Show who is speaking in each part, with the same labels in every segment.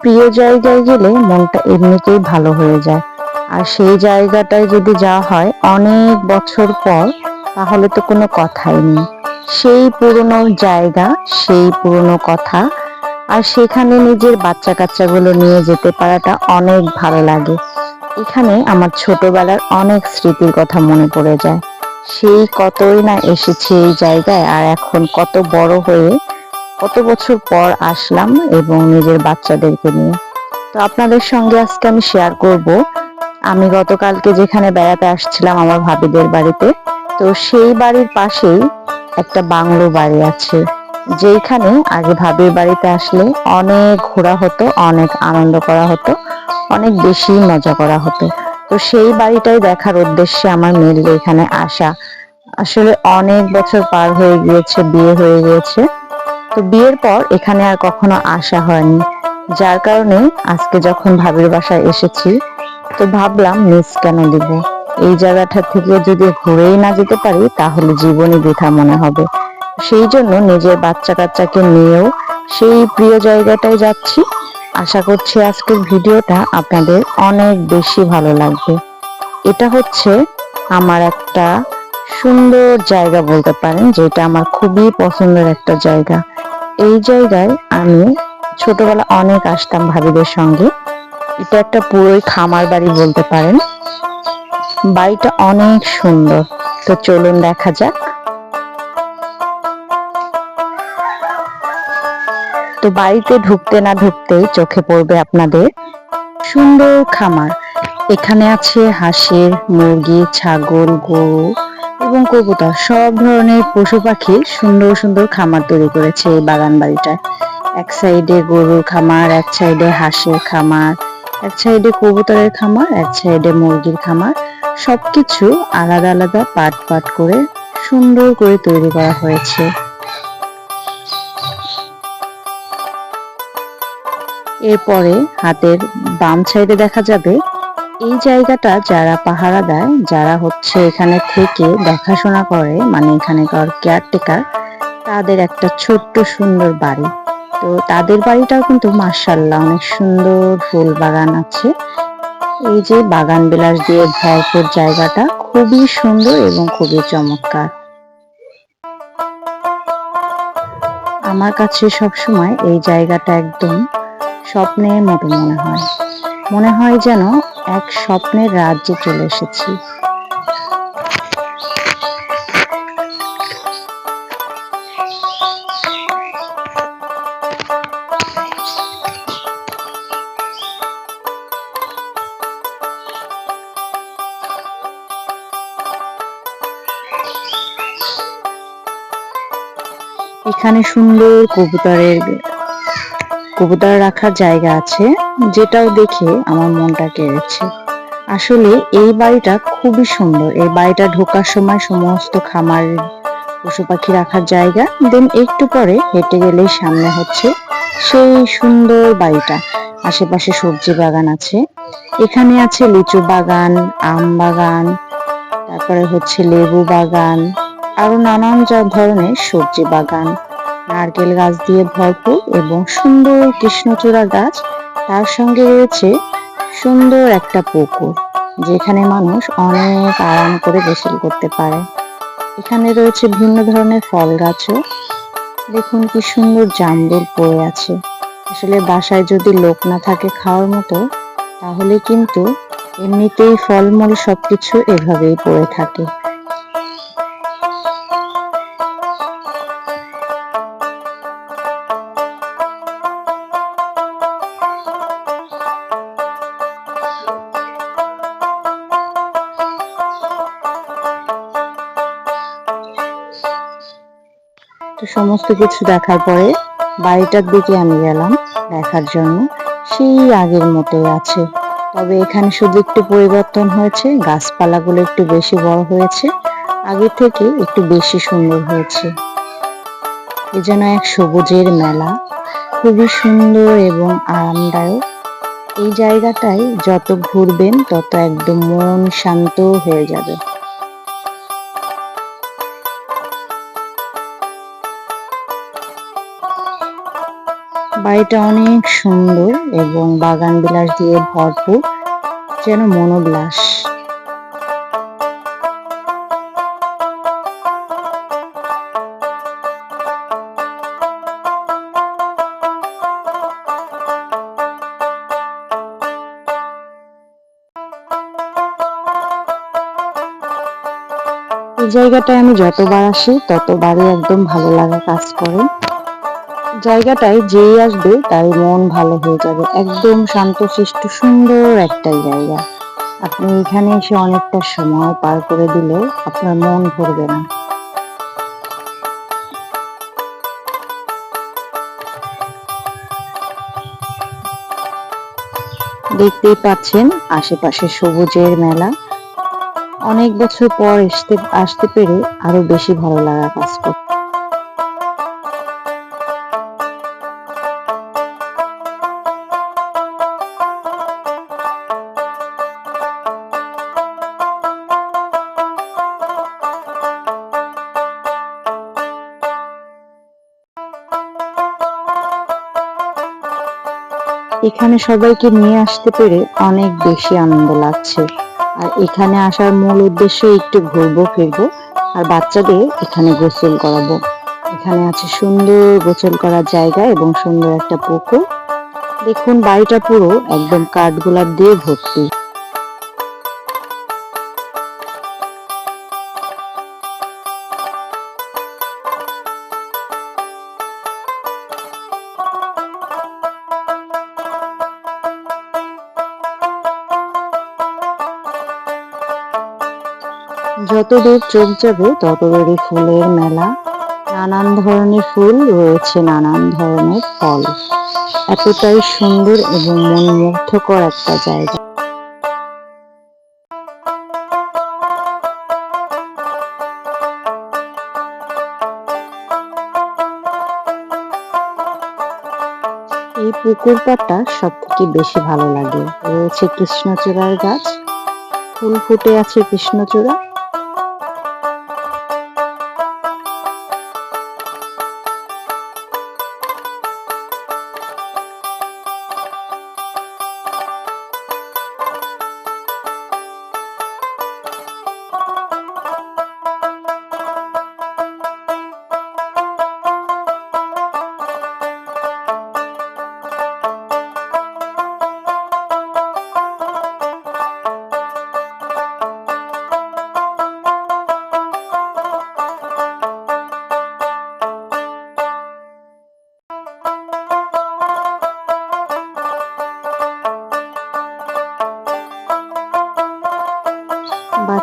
Speaker 1: প্রিয় জায়গায় গেলে মনটা এমনিতেই ভালো হয়ে যায়। আর সেই জায়গাটায় যদি যাওয়া হয় অনেক বছর পর, তাহলে তো কোনো কথাই নেই। সেই পুরনো জায়গা, সেই পুরনো কথা, আর সেখানে নিজের বাচ্চা কাচ্চাগুলো নিয়ে যেতে পারাটা অনেক ভালো লাগে। এখানে আমার ছোটবেলার অনেক স্মৃতির কথা মনে পড়ে যায়। সেই কতই না এসেছে এই জায়গায়, আর এখন কত বড় হয়ে কত বছর পর আসলাম এবং নিজের বাচ্চাদেরকে নিয়ে। তো আপনাদের সঙ্গে আজকে আমি শেয়ার করব। আমি গতকালকে যেখানে বেড়াতে আসছিলাম আমার ভাবিদের বাড়িতে, তো সেই বাড়ির পাশেই একটা বাংলো বাড়ি আছে যেখানে আগে ভাবির বাড়িতে আসলে অনেক ঘোরা হতো, অনেক আনন্দ করা হতো, অনেক বেশি মজা করা হতো। তো সেই বাড়িটাই দেখার উদ্দেশ্যে আমার মেনলি এখানে আসা। আসলে অনেক বছর পার হয়ে গিয়েছে, বিয়ে হয়ে গিয়েছে। তো বিয়ের পর এখানে আর কখনো আসা হয়নি। যার কারণে আজকে যখন ভাবির বাসায় এসেছি, তো ভাবলাম মিস কেন দিব? এই জায়গাটা থেকে যদি ঘুরেই না যেতে পারি, তাহলে জীবনই বৃথা মনে হবে। সেই জন্য নিজের বাচ্চা কাচ্চাকে নিয়েও সেই প্রিয় জায়গাটায় যাচ্ছি। আশা করছি আজকের ভিডিওটা আপনাদের অনেক বেশি ভালো লাগবে। এটা হচ্ছে আমার একটা সুন্দর জায়গা বলতে পারেন, যেটা আমার খুবই পছন্দের একটা জায়গা। এই জায়গায় আমি ছোটবেলা অনেক আসতাম ভাবিদের সঙ্গে। এটা একটা পুরোই খামার বাড়ি বলতে পারেন। বাড়িটা অনেক সুন্দর। তো চলুন দেখা যাক। তো বাড়িতে ঢুকতে না ঢুকতেই চোখে পড়বে আপনাদের সুন্দর খামার। এখানে আছে হাঁসের, মুরগি, ছাগল, গরু। এবং কবুতর সব ধরনের পশু পাখির সুন্দর সুন্দর খামার তৈরি করেছে এই বাগান বাড়িটায়। এক সাইডে গরুর খামার, এক সাইডে হাঁসের খামার, এক সাইডে কবুতরের খামার, এক সাইডে মুরগির খামার। সবকিছু আলাদা আলাদা পাট পাট করে সুন্দর করে তৈরি করা হয়েছে। এরপরে হাতের বাম সাইডে দেখা যাবে এই জায়গাটা যারা পাহারা দেয়, যারা হচ্ছে এখানে থেকে দেখাশোনা করে মানে এখানেকার কেয়ারটেকার তাদের একটা ছোট্ট সুন্দর বাড়ি। তো তাদের বাড়িটাও কিন্তু মার্শাল্লাহ অনেক সুন্দর ফুল বাগান আছে। এই যে বাগান বিলাস দিয়ে ভরপুর জায়গাটা খুবই সুন্দর এবং খুবই চমৎকার। আমার কাছে সবসময় এই জায়গাটা একদম স্বপ্নের মতো মনে হয়। মনে হয় যেন এক স্বপ্নের রাজ্যে চলে এসেছি। এখানে সুন্দর কবুতরের কবুতর রাখার জায়গা আছে, যেটাও দেখে আমার মনটা কেড়েছে। আসলে এই বাড়িটা খুবই সুন্দর। এই বাড়িটা ঢোকার সময় সমস্ত খামার, পশু পাখি রাখার জায়গা দেন একটু পরে হেঁটে গেলেই সামনে হচ্ছে সেই সুন্দর বাড়িটা। আশেপাশে সবজি বাগান আছে। এখানে আছে লিচু বাগান, আম বাগান, তারপরে হচ্ছে লেবু বাগান, আরও নানান ধরনের সবজি বাগান। নারকেল গাছ দিয়ে ভরপুর এবং সুন্দর কৃষ্ণচূড়া গাছ, তার সঙ্গে রয়েছে সুন্দর একটা পুকুর, যেখানে মানুষ অনেক আরাম করে গোসল করতে পারে। এখানে রয়েছে ভিন্ন ধরনের ফল গাছও। দেখুন কি সুন্দর জামরুল পড়ে আছে। আসলে বাসায় যদি লোক না থাকে খাওয়ার মতো, তাহলে কিন্তু এমনিতেই ফলমূল সবকিছু এভাবেই পড়ে থাকে। সমস্ত কিছু দেখার পরে বাড়িটার দিকে আমি গেলাম দেখার জন্য। সেই আগের মতোই আছে। তবে এখানে শুধু একটু পরিবর্তন হয়েছে, গাছপালাগুলো একটু বেশি বড় হয়েছে আগে থেকে একটু বেশি সুন্দর হয়েছে। এ যেন এক সবুজের মেলা। খুবই সুন্দর এবং আরামদায়ক। এই জায়গাটায় যত ঘুরবেন, তত একদম মন শান্ত হয়ে যাবে। বাড়িটা অনেক সুন্দর এবং বাগান বিলাস দিয়ে ভরপুর, যেন মনোবিলাস। এই জায়গাটায় আমি যতবার আসি, ততবারই একদম ভালো লাগা কাজ করে। জায়গাটায় যেই আসবে তার মন ভালো হয়ে যাবে। একদম শান্তশিষ্ট সুন্দর একটা জায়গা। আপনি এখানে এসে অনেকটা সময় পার করে দিলেও আপনার মন ভরবে না। দেখতেই পাচ্ছেন আশেপাশে সবুজের মেলা। অনেক বছর পর আসতে আসতে পেরে আরও বেশি ভালো লাগা কাজ করছে। এখানে সবাইকে নিয়ে আসতে পেরে অনেক বেশি আনন্দ লাগছে। আর এখানে আসার মূল উদ্দেশ্য একটু ঘুরবো, ফিরবো, আর বাচ্চাদের এখানে গোসল করাবো। এখানে আছে সুন্দর গোসল করার জায়গা এবং সুন্দর একটা পুকুর। দেখুন, বাড়িটা পুরো একদম কাঠগোলাপ দিয়ে ভর্তি। যত দূর চোখ যাবে তত দূরই ফুলের মেলা। নানান ধরনের ফুল রয়েছে, নানান ধরনের ফল। এতটাই সুন্দর এবং মনমুগ্ধকর একটা জায়গা। এই পুকুর পাড়টা সব থেকে বেশি ভালো লাগে। রয়েছে কৃষ্ণচূড়ার গাছ। ফুল ফুটে আছে কৃষ্ণচূড়া।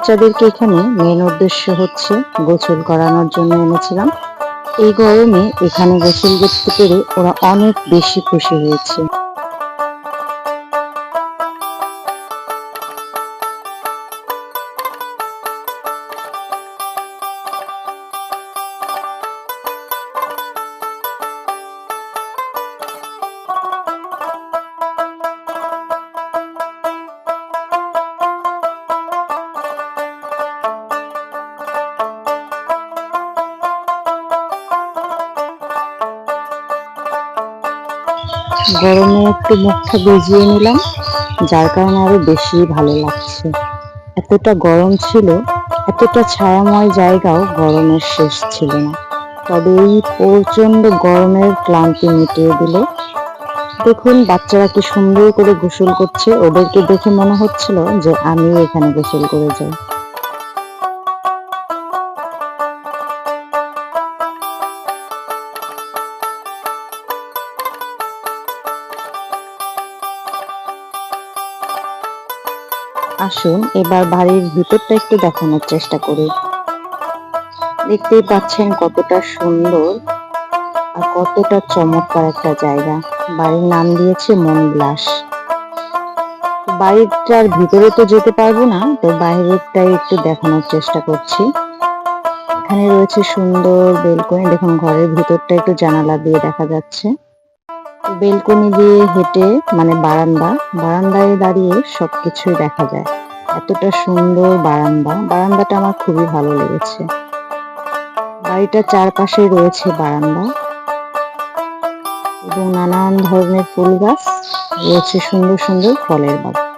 Speaker 1: বাচ্চাদেরকে এখানে মেন উদ্দেশ্য হচ্ছে গোসল করানোর জন্য এনেছিলাম। এই গরমে এখানে গোসল করতে পেরে ওরা অনেক বেশি খুশি হয়েছে। গরমে একটু মুখটা ভিজিয়ে নিলাম, যার কারণে আরও বেশি ভালো লাগছে। এতটা গরম ছিল, এতটা ছায়াময় জায়গাও গরমের শেষ ছিল না। তবে এই প্রচণ্ড গরমের ক্লান্তি মিটিয়ে দিল। দেখুন, বাচ্চারা কি সুন্দর করে গোসল করছে। ওদেরকে দেখে মনে হচ্ছিল যে আমিও এখানে গোসল করে যাই। আসুন, এবার বাড়ির ভিতরটা একটু দেখানোর চেষ্টা করি। দেখতেই পাচ্ছেন কতটা সুন্দর আর কতটা চমৎকার একটা জায়গা। বাড়ির নাম দিয়েছে মনবিলাস বাড়িটার ভিতরে তো যেতে পারব না, তো বাইরেরটাই একটু দেখানোর চেষ্টা করছি। এখানে রয়েছে সুন্দর বেলকনি, দেখুন ঘরের ভিতরটা একটু জানালা দিয়ে দেখা যাচ্ছে। বেলকনি দিয়ে হেঁটে মানে বারান্দা, বারান্দায় দাঁড়িয়ে সবকিছুই দেখা যায়। এতটা সুন্দর বারান্দা। বারান্দাটা আমার খুবই ভালো লেগেছে। বাড়িটার চারপাশে রয়েছে বারান্দা। এবং নানান ধরনের ফুল গাছ, রয়েছে সুন্দর সুন্দর ফলের বাগান।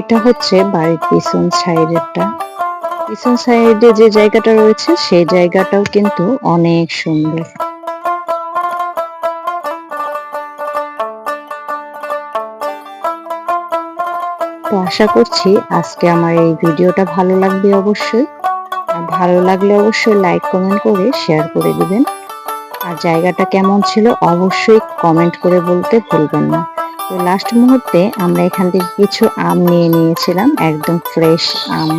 Speaker 1: এটা হচ্ছে বাড়ির পিছন সাইডেরটা। পিছন সাইডে যে জায়গাটা রয়েছে, সেই জায়গাটাও কিন্তু অনেক সুন্দর। তো আশা করছি আজকে আমার এই ভিডিওটা ভালো লাগবে অবশ্যই। আর ভালো লাগলে অবশ্যই লাইক, কমেন্ট করে শেয়ার করে দিবেন। আর জায়গাটা কেমন ছিল অবশ্যই কমেন্ট করে বলতে ভুলবেন না। লাস্ট মুহূর্তে আমরা এখান থেকে কিছু আম নিয়ে নিয়েছিলাম একদম ফ্রেশ আম।